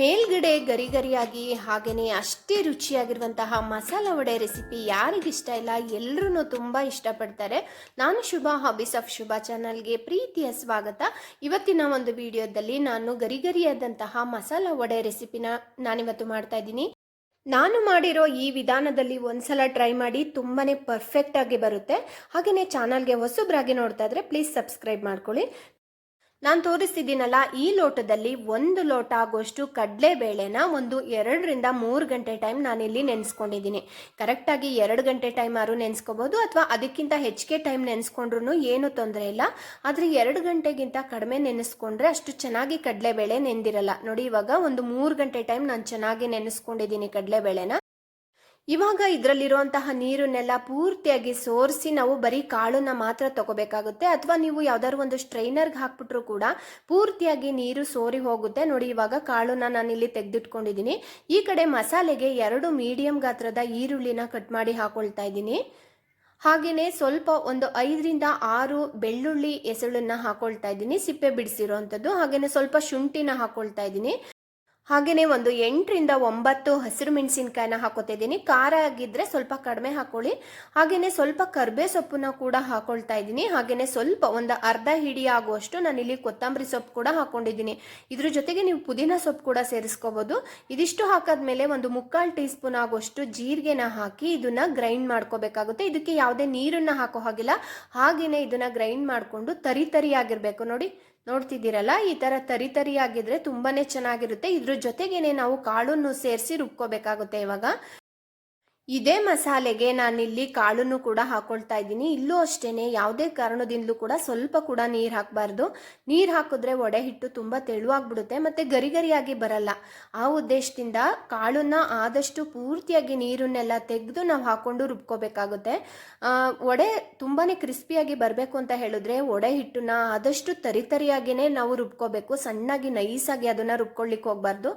ಮೇಲ್ಗಡೆ ಗರಿ ಗರಿಯಾಗಿ ಹಾಗೆಯೇ ಅಷ್ಟೇ ರುಚಿಯಾಗಿರುವಂತಹ ಮಸಾಲ ವಡೆ ರೆಸಿಪಿ ಯಾರಿಗಿಷ್ಟ ಇಲ್ಲ ಎಲ್ಲರೂ ತುಂಬ ಇಷ್ಟಪಡ್ತಾರೆ. ನಾನು ಶುಭ ಹಾಬೀಸ್ ಆಫ್ ಶುಭ ಚಾನಲ್ಗೆ ಪ್ರೀತಿಯ ಸ್ವಾಗತ. ಇವತ್ತಿನ ಒಂದು ವಿಡಿಯೋದಲ್ಲಿ ನಾನು ಗರಿ ಗರಿಯಾದಂತಹ ಮಸಾಲ ವಡೆ ರೆಸಿಪಿನ ನಾನಿವತ್ತು ಮಾಡ್ತಾ ಇದ್ದೀನಿ. ನಾನು ಮಾಡಿರೋ ಈ ವಿಧಾನದಲ್ಲಿ ಒಂದ್ಸಲ ಟ್ರೈ ಮಾಡಿ ತುಂಬಾನೇ ಪರ್ಫೆಕ್ಟ್ ಆಗಿ ಬರುತ್ತೆ. ಹಾಗೆಯೇ ಚಾನಲ್ಗೆ ಹೊಸಬ್ರಾಗಿ ನೋಡ್ತಾ ಇದ್ರೆ ಪ್ಲೀಸ್ ಸಬ್ಸ್ಕ್ರೈಬ್ ಮಾಡ್ಕೊಳ್ಳಿ. ನಾನು ತೋರಿಸ್ತಿದ್ದೀನಲ್ಲ, ಈ ಲೋಟದಲ್ಲಿ ಒಂದು ಲೋಟ ಆಗೋಷ್ಟು ಕಡಲೆಬೇಳೆನ ಒಂದು ಎರಡರಿಂದ ಮೂರು ಗಂಟೆ ಟೈಮ್ ನಾನಿಲ್ಲಿ ನೆನೆಸ್ಕೊಂಡಿದ್ದೀನಿ. ಕರೆಕ್ಟಾಗಿ ಎರಡು ಗಂಟೆ ಟೈಮ್ ಆದ್ರೂ ನೆನೆಸ್ಕೋಬೋದು, ಅಥವಾ ಅದಕ್ಕಿಂತ ಹೆಚ್ಚಿಗೆ ಟೈಮ್ ನೆನೆಸ್ಕೊಂಡ್ರೂ ಏನು ತೊಂದರೆ ಇಲ್ಲ. ಆದರೆ ಎರಡು ಗಂಟೆಗಿಂತ ಕಡಿಮೆ ನೆನೆಸ್ಕೊಂಡ್ರೆ ಅಷ್ಟು ಚೆನ್ನಾಗಿ ಕಡಲೆಬೇಳೆ ನೆಂದಿರಲ್ಲ. ನೋಡಿ ಇವಾಗ ಒಂದು ಮೂರು ಗಂಟೆ ಟೈಮ್ ನಾನು ಚೆನ್ನಾಗಿ ನೆನೆಸ್ಕೊಂಡಿದ್ದೀನಿ ಕಡಲೆಬೇಳೆನ ಇವಾಗ ಇದರಲ್ಲಿರುವಂತಹ ನೀರನ್ನೆಲ್ಲ ಪೂರ್ತಿಯಾಗಿ ಸೋರಿಸಿ ನಾವು ಬರೀ ಕಾಳನ್ನ ಮಾತ್ರ ತಗೋಬೇಕಾಗುತ್ತೆ. ಅಥವಾ ನೀವು ಯಾವ್ದಾದ್ರು ಒಂದು ಸ್ಟ್ರೈನರ್ಗೆ ಹಾಕ್ಬಿಟ್ರು ಕೂಡ ಪೂರ್ತಿಯಾಗಿ ನೀರು ಸೋರಿ ಹೋಗುತ್ತೆ. ನೋಡಿ, ಇವಾಗ ಕಾಳನ್ನ ಇಲ್ಲಿ ತೆಗೆದಿಟ್ಕೊಂಡಿದ್ದೀನಿ. ಈ ಕಡೆ ಮಸಾಲೆಗೆ ಎರಡು ಮೀಡಿಯಂ ಗಾತ್ರದ ಈರುಳ್ಳಿನ ಕಟ್ ಮಾಡಿ ಹಾಕೊಳ್ತಾ ಇದ್ದೀನಿ. ಹಾಗೆಯೇ ಸ್ವಲ್ಪ ಒಂದು ಐದರಿಂದ ಆರು ಬೆಳ್ಳುಳ್ಳಿ ಎಸಳನ್ನ ಹಾಕೊಳ್ತಾ ಇದ್ದೀನಿ. ಸಿಪ್ಪೆ ಬಿಡಿಸಿರುವಂಥದ್ದು ಹಾಗೆಯೇ ಸ್ವಲ್ಪ ಶುಂಠಿನ ಹಾಕೊಳ್ತಾ ಇದ್ದೀನಿ. ಹಾಗೆಯೇ ಒಂದು ಎಂಟರಿಂದ ಒಂಬತ್ತು ಹಸಿರು ಮೆಣಸಿನ್ಕಾಯಿನ ಹಾಕೋತಾ ಇದ್ದೀನಿ ಖಾರ ಆಗಿದ್ರೆ ಸ್ವಲ್ಪ ಕಡಿಮೆ ಹಾಕೊಳ್ಳಿ. ಹಾಗೆಯೇ ಸ್ವಲ್ಪ ಕರ್ಬೇ ಸೊಪ್ಪನ್ನ ಕೂಡ ಹಾಕೊಳ್ತಾ ಇದ್ದೀನಿ. ಹಾಗೆಯೇ ಸ್ವಲ್ಪ ಒಂದು ಅರ್ಧ ಹಿಡಿ ಆಗುವಷ್ಟು ನಾನಿಲ್ಲಿ ಕೊತ್ತಂಬರಿ ಸೊಪ್ಪು ಕೂಡ ಹಾಕೊಂಡಿದ್ದೀನಿ. ಇದ್ರ ಜೊತೆಗೆ ನೀವು ಪುದೀನ ಸೊಪ್ಪು ಕೂಡ ಸೇರಿಸ್ಕೋಬಹುದು ಇದಿಷ್ಟು ಹಾಕಾದ್ಮೇಲೆ ಒಂದು ಮುಕ್ಕಾಲು ಟೀ ಸ್ಪೂನ್ ಆಗುವಷ್ಟು ಜೀರಿಗೆನ ಹಾಕಿ ಇದನ್ನ ಗ್ರೈಂಡ್ ಮಾಡ್ಕೋಬೇಕಾಗುತ್ತೆ. ಇದಕ್ಕೆ ಯಾವುದೇ ನೀರನ್ನ ಹಾಕೋ ಹಾಗಿಲ್ಲ. ಹಾಗೆಯೇ ಇದನ್ನ ಗ್ರೈಂಡ್ ಮಾಡಿಕೊಂಡು ತರಿ ತರಿ ಆಗಿರ್ಬೇಕು ನೋಡಿ ನೋಡ್ತಿದ್ದೀರಲ್ಲ? ಈ ತರ ತರಿ ತರಿ ಆಗಿದ್ರೆ ತುಂಬಾನೇ ಚೆನ್ನಾಗಿರುತ್ತೆ. ಇದ್ರ ಜೊತೆಗೇನೆ ನಾವು ಕಾಳನ್ನು ಸೇರಿಸಿ ರುಬ್ಕೋಬೇಕಾಗುತ್ತೆ ಇವಾಗ. ಇದೇ ಮಸಾಲೆಗೆ ನಾನಿಲ್ಲಿ ಕಾಳನ್ನು ಕೂಡ ಹಾಕೊಳ್ತಾ ಇದ್ದೀನಿ. ಇಲ್ಲೂ ಅಷ್ಟೇನೆ, ಯಾವುದೇ ಕಾರಣದಿಂದಲೂ ಕೂಡ ಸ್ವಲ್ಪ ಕೂಡ ನೀರು ಹಾಕಬಾರ್ದು. ನೀರು ಹಾಕಿದ್ರೆ ಒಡೆ ಹಿಟ್ಟು ತುಂಬ ತೆಳುವಾಗ್ಬಿಡುತ್ತೆ, ಮತ್ತೆ ಗರಿಗರಿಯಾಗಿ ಬರಲ್ಲ. ಆ ಉದ್ದೇಶದಿಂದ ಕಾಳನ್ನ ಆದಷ್ಟು ಪೂರ್ತಿಯಾಗಿ ನೀರನ್ನೆಲ್ಲ ತೆಗೆದು ನಾವು ಹಾಕೊಂಡು ರುಬ್ಕೋಬೇಕಾಗುತ್ತೆ. ಒಡೆ ತುಂಬಾನೇ ಕ್ರಿಸ್ಪಿಯಾಗಿ ಬರಬೇಕು ಅಂತ ಹೇಳಿದ್ರೆ ಒಡೆ ಹಿಟ್ಟನ್ನ ಆದಷ್ಟು ತರಿತರಿಯಾಗಿನೇ ನಾವು ರುಬ್ಕೋಬೇಕು. ಸಣ್ಣಾಗಿ, ನೈಸಾಗಿ ಅದನ್ನ ರುಬ್ಕೊಳ್ಳಿಕ್ಕೆ ಹೋಗ್ಬಾರ್ದು.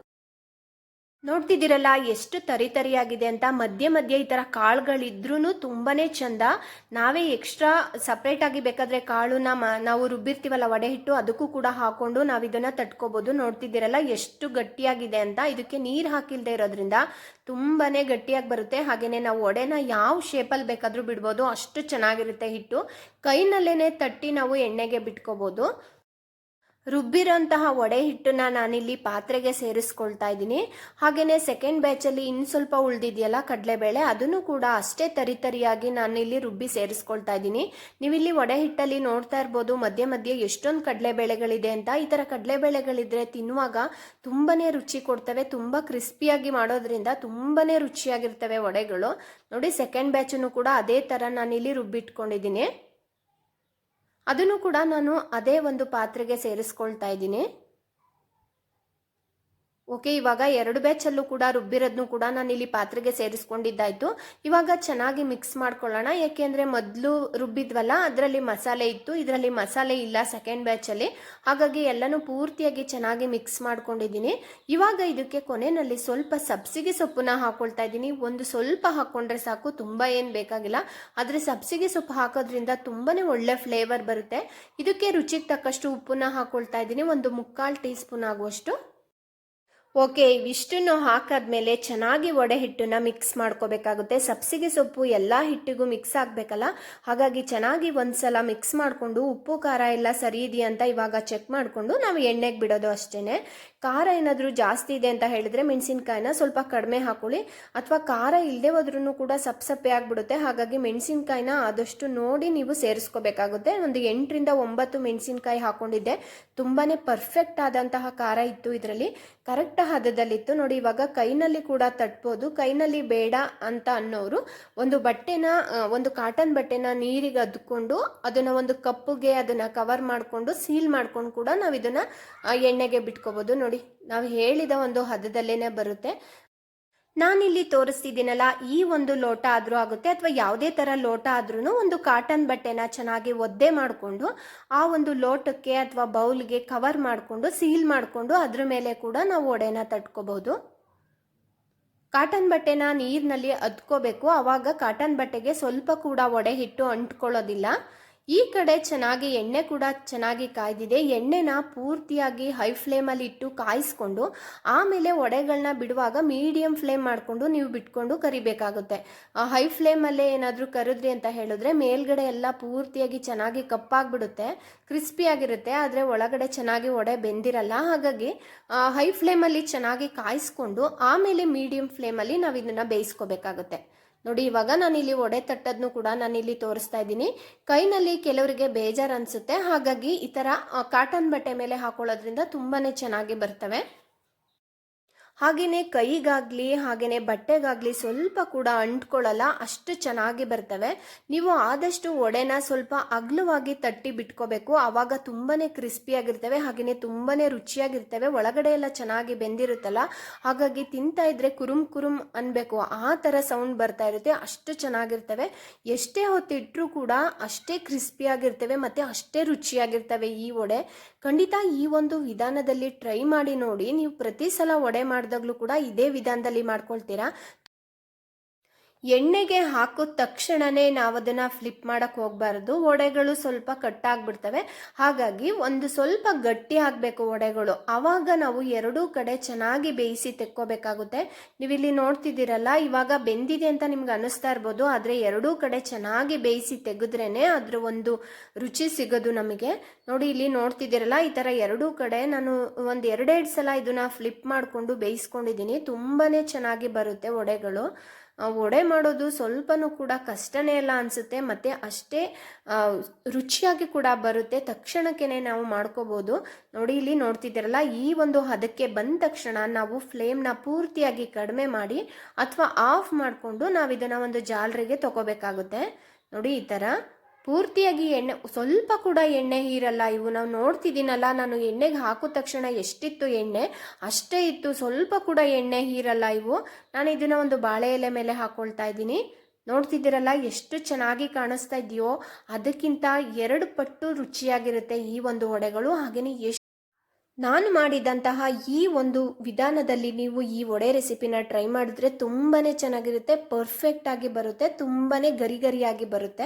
ನೋಡ್ತಿದ್ದೀರಲ್ಲ, ಎಷ್ಟು ತರಿತರಿಯಾಗಿದೆ ಅಂತ. ಮಧ್ಯೆ ಮಧ್ಯೆ ಈ ಥರ ಕಾಳುಗಳಿದ್ರೂ ತುಂಬಾನೇ ಚಂದ. ನಾವೇ ಎಕ್ಸ್ಟ್ರಾ ಸಪ್ರೇಟಾಗಿ ಬೇಕಾದ್ರೆ ಕಾಳುನ ಮ, ನಾವು ರುಬ್ಬಿರ್ತೀವಲ್ಲ, ವಡೆ ಹಿಟ್ಟು, ಅದಕ್ಕೂ ಕೂಡ ಹಾಕೊಂಡು ನಾವು ಇದನ್ನ ತಟ್ಕೋಬಹುದು ನೋಡ್ತಿದ್ದೀರಲ್ಲ, ಎಷ್ಟು ಗಟ್ಟಿಯಾಗಿದೆ ಅಂತ. ಇದಕ್ಕೆ ನೀರು ಹಾಕಿಲ್ದೆ ಇರೋದ್ರಿಂದ ತುಂಬಾನೇ ಗಟ್ಟಿಯಾಗಿ ಬರುತ್ತೆ. ಹಾಗೇನೆ ನಾವು ಒಡೆನ ಯಾವ ಶೇಪಲ್ಲಿ ಬೇಕಾದ್ರೂ ಬಿಡ್ಬೋದು. ಅಷ್ಟು ಚೆನ್ನಾಗಿರುತ್ತೆ ಹಿಟ್ಟು. ಕೈನಲ್ಲೇ ತಟ್ಟಿ ನಾವು ಎಣ್ಣೆಗೆ ಬಿಟ್ಕೋಬಹುದು ರುಬ್ಬಿರೋಂತಹ ಒಡೆ ಹಿಟ್ಟನ್ನ ನಾನಿಲ್ಲಿ ಪಾತ್ರೆಗೆ ಸೇರಿಸ್ಕೊಳ್ತಾ ಇದ್ದೀನಿ. ಹಾಗೆಯೇ ಸೆಕೆಂಡ್ ಬ್ಯಾಚಲ್ಲಿ ಇನ್ನು ಸ್ವಲ್ಪ ಉಳಿದಿದೆಯಲ್ಲ ಕಡಲೆಬೇಳೆ, ಅದನ್ನು ಕೂಡ ಅಷ್ಟೇ ತರಿತರಿಯಾಗಿ ನಾನಿಲ್ಲಿ ರುಬ್ಬಿ ಸೇರಿಸ್ಕೊಳ್ತಾ ಇದ್ದೀನಿ. ನೀವಿಲ್ಲಿ ಒಡೆ ಹಿಟ್ಟಲ್ಲಿ ನೋಡ್ತಾ ಇರ್ಬೋದು, ಮಧ್ಯೆ ಮಧ್ಯೆ ಎಷ್ಟೊಂದು ಕಡಲೆಬೇಳೆಗಳಿದೆ ಅಂತ. ಈ ಥರ ಕಡಲೆಬೇಳೆಗಳಿದ್ರೆ ತಿನ್ನುವಾಗ ತುಂಬಾನೇ ರುಚಿ ಕೊಡ್ತವೆ, ತುಂಬ ಕ್ರಿಸ್ಪಿಯಾಗಿ ಮಾಡೋದ್ರಿಂದ ತುಂಬಾನೇ ರುಚಿಯಾಗಿರ್ತವೆ ವಡೆಗಳು. ನೋಡಿ ಸೆಕೆಂಡ್ ಬ್ಯಾಚನ್ನು ಕೂಡ ಅದೇ ಥರ ನಾನಿಲ್ಲಿ ರುಬ್ಬಿಟ್ಕೊಂಡಿದ್ದೀನಿ. ಅದನ್ನು ಕೂಡ ನಾನು ಅದೇ ಒಂದು ಪಾತ್ರೆಗೆ ಸೇರಿಸ್ಕೊಳ್ತಾ ಇದ್ದೀನಿ. ಓಕೆ, ಇವಾಗ ಎರಡು ಬ್ಯಾಚಲ್ಲೂ ಕೂಡ ರುಬ್ಬಿರೋದನ್ನು ಕೂಡ ನಾನು ಇಲ್ಲಿ ಪಾತ್ರೆಗೆ ಸೇರಿಸ್ಕೊಂಡಿದ್ದಾಯ್ತು. ಇವಾಗ ಚೆನ್ನಾಗಿ ಮಿಕ್ಸ್ ಮಾಡ್ಕೊಳ್ಳೋಣ. ಯಾಕೆಂದ್ರೆ ಮೊದಲು ರುಬ್ಬಿದ್ವಲ್ಲ, ಅದರಲ್ಲಿ ಮಸಾಲೆ ಇತ್ತು. ಇದರಲ್ಲಿ ಮಸಾಲೆ ಇಲ್ಲ ಸೆಕೆಂಡ್ ಬ್ಯಾಚಲ್ಲಿ ಹಾಗಾಗಿ ಎಲ್ಲನೂ ಪೂರ್ತಿಯಾಗಿ ಚೆನ್ನಾಗಿ ಮಿಕ್ಸ್ ಮಾಡ್ಕೊಂಡಿದ್ದೀನಿ. ಇವಾಗ ಇದಕ್ಕೆ ಕೊನೆಯಲ್ಲಿ ಸ್ವಲ್ಪ ಸಬ್ಸಿಗೆ ಸೊಪ್ಪನ್ನ ಹಾಕೊಳ್ತಾ ಇದ್ದೀನಿ. ಒಂದು ಸ್ವಲ್ಪ ಹಾಕೊಂಡ್ರೆ ಸಾಕು, ತುಂಬ ಏನು ಬೇಕಾಗಿಲ್ಲ. ಆದರೆ ಸಬ್ಸಿಗೆ ಸೊಪ್ಪು ಹಾಕೋದ್ರಿಂದ ತುಂಬಾನೇ ಒಳ್ಳೆ ಫ್ಲೇವರ್ ಬರುತ್ತೆ. ಇದಕ್ಕೆ ರುಚಿಗೆ ತಕ್ಕಷ್ಟು ಉಪ್ಪನ್ನ ಹಾಕೊಳ್ತಾ ಇದ್ದೀನಿ. ಒಂದು ಮುಕ್ಕಾಲು ಟೀ ಸ್ಪೂನ್ ಆಗುವಷ್ಟು. ಓಕೆ, ಇವಿಷ್ಟನ್ನು ಹಾಕಾದ್ಮೇಲೆ ಚೆನ್ನಾಗಿ ಒಡೆ ಹಿಟ್ಟನ್ನ ಮಿಕ್ಸ್ ಮಾಡ್ಕೋಬೇಕಾಗುತ್ತೆ. ಸಬ್ಸಿಗೆ ಸೊಪ್ಪು ಎಲ್ಲ ಹಿಟ್ಟಿಗೂ ಮಿಕ್ಸ್ ಆಗಬೇಕಲ್ಲ? ಹಾಗಾಗಿ ಚೆನ್ನಾಗಿ ಒಂದ್ಸಲ ಮಿಕ್ಸ್ ಮಾಡಿಕೊಂಡು ಉಪ್ಪು, ಖಾರ ಎಲ್ಲ ಸರಿ ಇದೆಯಾ ಅಂತ ಇವಾಗ ಚೆಕ್ ಮಾಡಿಕೊಂಡು ನಾವು ಎಣ್ಣೆಗೆ ಬಿಡೋದು ಅಷ್ಟೇ ಖಾರ ಏನಾದರೂ ಜಾಸ್ತಿ ಇದೆ ಅಂತ ಹೇಳಿದ್ರೆ ಮೆಣಸಿನ್ಕಾಯಿನ ಸ್ವಲ್ಪ ಕಡಿಮೆ ಹಾಕೊಳ್ಳಿ. ಅಥವಾ ಖಾರ ಇಲ್ಲದೆ ಹೋದ್ರೂ ಕೂಡ ಸಪ್ ಸಪ್ಪೆ ಆಗಿಬಿಡುತ್ತೆ. ಹಾಗಾಗಿ ಮೆಣಸಿನ್ಕಾಯಿನ ಆದಷ್ಟು ನೋಡಿ ನೀವು ಸೇರಿಸ್ಕೋಬೇಕಾಗುತ್ತೆ. ಒಂದು ಎಂಟರಿಂದ ಒಂಬತ್ತು ಮೆಣಸಿನ್ಕಾಯಿ ಹಾಕೊಂಡಿದ್ದೆ. ತುಂಬಾ ಪರ್ಫೆಕ್ಟ್ ಆದಂತಹ ಖಾರ ಇತ್ತು ಇದರಲ್ಲಿ. ಕರೆಕ್ಟ್ ಹದದಲ್ಲಿತ್ತು. ನೋಡಿ, ಇವಾಗ ಕೈನಲ್ಲಿ ಕೂಡ ತಟ್ಬೋದು. ಕೈನಲ್ಲಿ ಬೇಡ ಅಂತ ಅನ್ನೋರು ಒಂದು ಬಟ್ಟೆನ ಒಂದು ಕಾಟನ್ ಬಟ್ಟೆನ ನೀರಿಗೆ ಅದ್ಕೊಂಡು ಅದನ್ನ ಒಂದು ಕಪ್ಪುಗೆ ಅದನ್ನ ಕವರ್ ಮಾಡಿಕೊಂಡು ಸೀಲ್ ಮಾಡ್ಕೊಂಡು ಕೂಡ ನಾವು ಇದನ್ನ ಎಣ್ಣೆಗೆ ಬಿಟ್ಕೋಬಹುದು ನೋಡಿ, ನಾವು ಹೇಳಿದ ಒಂದು ಹದದಲ್ಲೇನೆ ಬರುತ್ತೆ. ನಾನಿಲ್ಲಿ ತೋರಿಸ್ತಿದ್ದೀನಲ್ಲ, ಈ ಒಂದು ಲೋಟ ಆದರೂ ಆಗುತ್ತೆ, ಅಥವಾ ಯಾವುದೇ ಥರ ಲೋಟ ಆದ್ರೂ ಒಂದು ಕಾಟನ್ ಬಟ್ಟೆನ ಚೆನ್ನಾಗಿ ಒದ್ದೆ ಮಾಡಿಕೊಂಡು, ಆ ಒಂದು ಲೋಟಕ್ಕೆ ಅಥವಾ ಬೌಲ್ಗೆ ಕವರ್ ಮಾಡಿಕೊಂಡು ಸೀಲ್ ಮಾಡಿಕೊಂಡು, ಅದ್ರ ಮೇಲೆ ಕೂಡ ನಾವು ಒಡೆನ ತಟ್ಕೋಬಹುದು. ಕಾಟನ್ ಬಟ್ಟೆನ ನೀರಿನಲ್ಲಿ ಅದ್ಕೋಬೇಕು ಆವಾಗ ಕಾಟನ್ ಬಟ್ಟೆಗೆ ಸ್ವಲ್ಪ ಕೂಡ ಒಡೆ ಹಿಟ್ಟು ಅಂಟ್ಕೊಳ್ಳೋದಿಲ್ಲ. ಈ ಕಡೆ ಚೆನ್ನಾಗಿ ಎಣ್ಣೆ ಕೂಡ ಚೆನ್ನಾಗಿ ಕಾಯ್ದಿದೆ. ಎಣ್ಣೆನ ಪೂರ್ತಿಯಾಗಿ ಹೈ ಫ್ಲೇಮಲ್ಲಿ ಇಟ್ಟು ಕಾಯಿಸ್ಕೊಂಡು, ಆಮೇಲೆ ವಡೆಗಳನ್ನ ಬಿಡುವಾಗ ಮೀಡಿಯಂ ಫ್ಲೇಮ್ ಮಾಡಿಕೊಂಡು ನೀವು ಬಿಟ್ಕೊಂಡು ಕರಿಬೇಕಾಗುತ್ತೆ. ಹೈ ಫ್ಲೇಮಲ್ಲೇ ಏನಾದರೂ ಕರಿದ್ರಿ ಅಂತ ಹೇಳಿದ್ರೆ ಮೇಲ್ಗಡೆ ಎಲ್ಲ ಪೂರ್ತಿಯಾಗಿ ಚೆನ್ನಾಗಿ ಕಪ್ಪಾಗ್ಬಿಡುತ್ತೆ ಕ್ರಿಸ್ಪಿಯಾಗಿರುತ್ತೆ ಆದರೆ ಒಳಗಡೆ ಚೆನ್ನಾಗಿ ವಡೆ ಬೆಂದಿರಲ್ಲ. ಹಾಗಾಗಿ ಹೈ ಫ್ಲೇಮಲ್ಲಿ ಚೆನ್ನಾಗಿ ಕಾಯಿಸ್ಕೊಂಡು, ಆಮೇಲೆ ಮೀಡಿಯಂ ಫ್ಲೇಮಲ್ಲಿ ನಾವು ಇದನ್ನು ಬೇಯಿಸ್ಕೋಬೇಕಾಗುತ್ತೆ. ನೋಡಿ, ಇವಾಗ ನಾನು ಇಲ್ಲಿ ಒಡೆ ತಟ್ಟದ್ನು ಕೂಡ ನಾನು ಇಲ್ಲಿ ತೋರಿಸ್ತಾ ಇದ್ದೀನಿ. ಕೈನಲ್ಲಿ ಕೆಲವರಿಗೆ ಬೇಜಾರು ಅನಿಸುತ್ತೆ. ಹಾಗಾಗಿ ಈ ಥರ ಕಾಟನ್ ಬಟ್ಟೆ ಮೇಲೆ ಹಾಕೊಳ್ಳೋದ್ರಿಂದ ತುಂಬಾ ಚೆನ್ನಾಗಿ ಬರ್ತವೆ. ಹಾಗೆಯೇ ಕೈಗಾಗಲಿ ಹಾಗೆಯೇ ಬಟ್ಟೆಗಾಗಲಿ ಸ್ವಲ್ಪ ಕೂಡ ಅಂಟ್ಕೊಳ್ಳಲ್ಲ, ಅಷ್ಟು ಚೆನ್ನಾಗಿ ಬರ್ತವೆ. ನೀವು ಆದಷ್ಟು ಒಡೆನ ಸ್ವಲ್ಪ ಅಗ್ಲವಾಗಿ ತಟ್ಟಿ ಬಿಟ್ಕೋಬೇಕು. ಆವಾಗ ತುಂಬಾ ಕ್ರಿಸ್ಪಿಯಾಗಿರ್ತವೆ ಹಾಗೆಯೇ ತುಂಬಾ ರುಚಿಯಾಗಿರ್ತವೆ. ಒಳಗಡೆ ಎಲ್ಲ ಚೆನ್ನಾಗಿ ಬೆಂದಿರುತ್ತಲ್ಲ, ಹಾಗಾಗಿ ತಿಂತಾ ಇದ್ರೆ ಕುರುಮ್ ಕುರುಮ್ ಅನ್ಬೇಕು. ಆ ಥರ ಸೌಂಡ್ ಬರ್ತಾ ಇರುತ್ತೆ, ಅಷ್ಟು ಚೆನ್ನಾಗಿರ್ತವೆ. ಎಷ್ಟೇ ಹೊತ್ತಿಟ್ಟರೂ ಕೂಡ ಅಷ್ಟೇ ಕ್ರಿಸ್ಪಿಯಾಗಿರ್ತವೆ ಮತ್ತು ಅಷ್ಟೇ ರುಚಿಯಾಗಿರ್ತವೆ ಈ ವಡೆ ಖಂಡಿತ ಈ ಒಂದು ವಿಧಾನದಲ್ಲಿ ಟ್ರೈ ಮಾಡಿ ನೋಡಿ, ನೀವು ಪ್ರತಿ ಸಲ ವಡೆ ಮಾಡಿದಾಗಲೂ ಕೂಡ ಇದೇ ವಿಧಾನದಲ್ಲಿ ಮಾಡ್ಕೊಳ್ತೀರಾ? ಎಣ್ಣೆಗೆ ಹಾಕಿದ ತಕ್ಷಣವೇ ನಾವು ಅದನ್ನು ಫ್ಲಿಪ್ ಮಾಡೋಕ್ಕೆ ಹೋಗಬಾರ್ದು. ವಡೆಗಳು ಸ್ವಲ್ಪ ಕಟ್ಟಾಗ್ಬಿಡ್ತವೆ. ಹಾಗಾಗಿ ಒಂದು ಸ್ವಲ್ಪ ಗಟ್ಟಿ ಆಗಬೇಕು ವಡೆಗಳು. ಆವಾಗ ನಾವು ಎರಡೂ ಕಡೆ ಚೆನ್ನಾಗಿ ಬೇಯಿಸಿ ತೆಕ್ಕೋಬೇಕಾಗುತ್ತೆ. ನೀವಿಲ್ಲಿ ನೋಡ್ತಿದ್ದೀರಲ್ಲ, ಇವಾಗ ಬೆಂದಿದೆ ಅಂತ ನಿಮ್ಗೆ ಅನಿಸ್ತಾ ಇರ್ಬೋದು, ಆದರೆ ಎರಡೂ ಕಡೆ ಚೆನ್ನಾಗಿ ಬೇಯಿಸಿ ತೆಗೆದ್ರೇ ಅದ್ರ ಒಂದು ರುಚಿ ಸಿಗೋದು ನಮಗೆ. ನೋಡಿ, ಇಲ್ಲಿ ನೋಡ್ತಿದ್ದೀರಲ್ಲ, ಈ ಥರ ಎರಡೂ ಕಡೆ ನಾನು ಒಂದು ಎರಡೆರಡು ಸಲ ಇದನ್ನು ಫ್ಲಿಪ್ ಮಾಡಿಕೊಂಡು ಬೇಯಿಸ್ಕೊಂಡಿದ್ದೀನಿ. ತುಂಬಾ ಚೆನ್ನಾಗಿ ಬರುತ್ತೆ ವಡೆಗಳು. ವಡೆ ಮಾಡೋದು ಸ್ವಲ್ಪನೂ ಕೂಡ ಕಷ್ಟನೇ ಇಲ್ಲ ಅನಿಸುತ್ತೆ. ಮತ್ತು ಅಷ್ಟೇ ರುಚಿಯಾಗಿ ಕೂಡ ಬರುತ್ತೆ. ತಕ್ಷಣಕ್ಕೆ ನಾವು ಮಾಡ್ಕೋಬೋದು. ನೋಡಿ, ಇಲ್ಲಿ ನೋಡ್ತಿದ್ದೀರಲ್ಲ, ಈ ಒಂದು ಹದಕ್ಕೆ ಬಂದ ತಕ್ಷಣ ನಾವು ಫ್ಲೇಮ್ನ ಪೂರ್ತಿಯಾಗಿ ಕಡಿಮೆ ಮಾಡಿ ಅಥವಾ ಆಫ್ ಮಾಡಿಕೊಂಡು ನಾವು ಇದನ್ನು ಒಂದು ಜಾಲರಿಗೆ ತಗೋಬೇಕಾಗುತ್ತೆ. ನೋಡಿ, ಈ ಥರ. ಪೂರ್ತಿಯಾಗಿ ಎಣ್ಣೆ, ಸ್ವಲ್ಪ ಕೂಡ ಎಣ್ಣೆ ಹೀರಲ್ಲ. ಇವು ನಾವು ನೋಡ್ತಿದ್ದೀನಲ್ಲ, ನಾನು ಎಣ್ಣೆಗೆ ಹಾಕಿದ ತಕ್ಷಣ ಎಷ್ಟಿತ್ತು ಎಣ್ಣೆ? ಅಷ್ಟೇ ಇತ್ತು, ಸ್ವಲ್ಪ ಕೂಡ ಎಣ್ಣೆ ಹೀರಲ್ಲ ಇವು. ನಾನು ಇದನ್ನು ಒಂದು ಬಾಳೆ ಎಲೆ ಮೇಲೆ ಹಾಕ್ಕೊಳ್ತಾ ಇದ್ದೀನಿ. ನೋಡ್ತಿದ್ದೀರಲ್ಲ, ಎಷ್ಟು ಚೆನ್ನಾಗಿ ಕಾಣಿಸ್ತಾ ಇದೆಯೋ. ಅದಕ್ಕಿಂತ ಎರಡು ಪಟ್ಟು ರುಚಿಯಾಗಿರುತ್ತೆ ಈ ಒಂದು ವಡೆಗಳು. ಹಾಗೆಯೇ ನಾನು ಮಾಡಿದಂತಹ ಈ ಒಂದು ವಿಧಾನದಲ್ಲಿ ನೀವು ಈ ವಡೆ ರೆಸಿಪಿನ ಟ್ರೈ ಮಾಡಿದ್ರೆ ತುಂಬಾ ಚೆನ್ನಾಗಿರುತ್ತೆ ಪರ್ಫೆಕ್ಟ್ ಆಗಿ ಬರುತ್ತೆ ತುಂಬಾ ಗರಿ ಗರಿಯಾಗಿ ಬರುತ್ತೆ.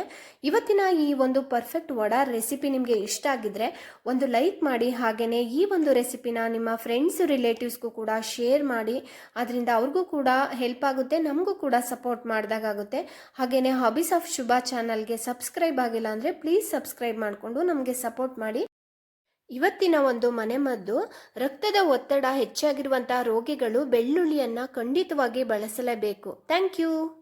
ಇವತ್ತಿನ ಈ ಒಂದು ಪರ್ಫೆಕ್ಟ್ ವಡ ರೆಸಿಪಿ ನಿಮಗೆ ಇಷ್ಟ ಆಗಿದ್ರೆ ಒಂದು ಲೈಕ್ ಮಾಡಿ ಹಾಗೆಯೇ ಈ ಒಂದು ರೆಸಿಪಿನ ನಿಮ್ಮ ಫ್ರೆಂಡ್ಸ್ ರಿಲೇಟಿವ್ಸ್ಗೂ ಕೂಡ ಶೇರ್ ಮಾಡಿ, ಅದರಿಂದ ಅವ್ರಿಗೂ ಕೂಡ ಹೆಲ್ಪ್ ಆಗುತ್ತೆ, ನಮಗೂ ಕೂಡ ಸಪೋರ್ಟ್ ಮಾಡಿದಾಗುತ್ತೆ ಹಾಗೆಯೇ ಹಾಬೀಸ್ ಆಫ್ ಶುಭ ಚಾನಲ್ಗೆ ಸಬ್ಸ್ಕ್ರೈಬ್ ಆಗಿಲ್ಲ ಅಂದರೆ ಪ್ಲೀಸ್ ಸಬ್ಸ್ಕ್ರೈಬ್ ಮಾಡಿಕೊಂಡು ನಮಗೆ ಸಪೋರ್ಟ್ ಮಾಡಿ. ಇವತ್ತಿನ ಒಂದು ಮನೆಮದ್ದು ರಕ್ತದ ಒತ್ತಡ ಹೆಚ್ಚಾಗಿರುವಂತಹ ರೋಗಿಗಳು ಬೆಳ್ಳುಳ್ಳಿಯನ್ನು ಖಂಡಿತವಾಗಿ ಬಳಸಲೇಬೇಕು. Thank you.